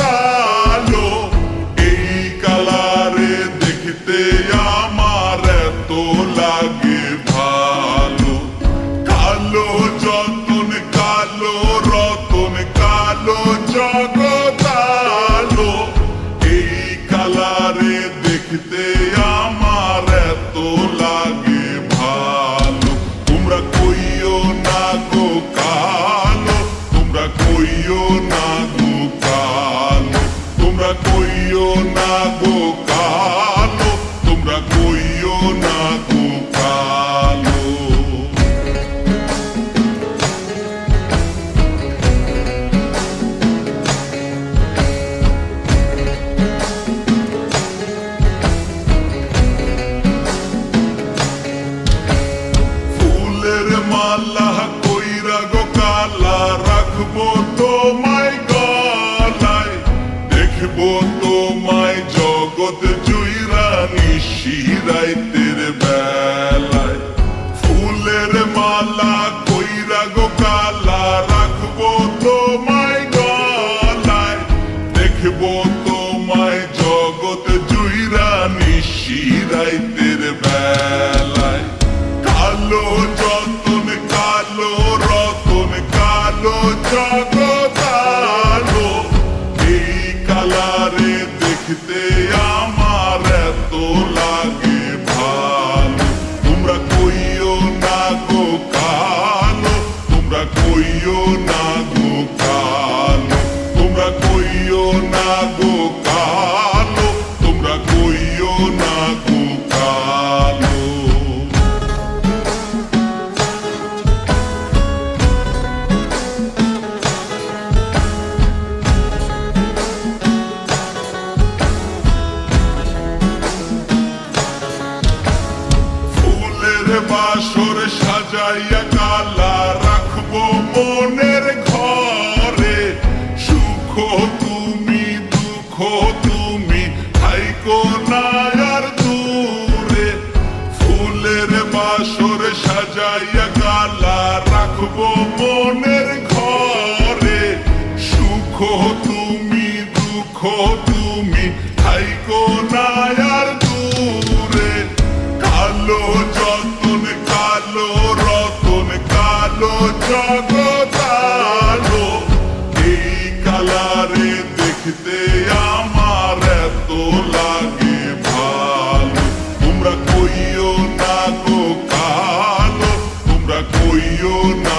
কালো এই কালারে দেখতে আমার এত লাগে ভালো। কালো যতন কালো রতন কালো জগৎ। কইও না গো তোমায় জগৎ জুইরা নিশিরাইতের বেলায়। ফুলের মালা কইরা গো কালা, রাখব তোমায় গলায়। দেখব তোমায় জগৎ জুইরা নিশিরাইতের বেলায়। কালো যতন, কালো রতন, কালো জগতালো এত লাগে ভালো। তোমরা কইও না গো তোমরা কইও না গো কালো। তোমরা কইও না গো বাসর সাজাইয়া কালা রাখব মনের ঘরে। সুখ তুমি, দুঃখ তুমি, থাইকো না আর দূরে। ফুলের বাসর সাজাইয়া কালা রাখব মনের ঘরে। সুখ তুমি, দুঃখ you know.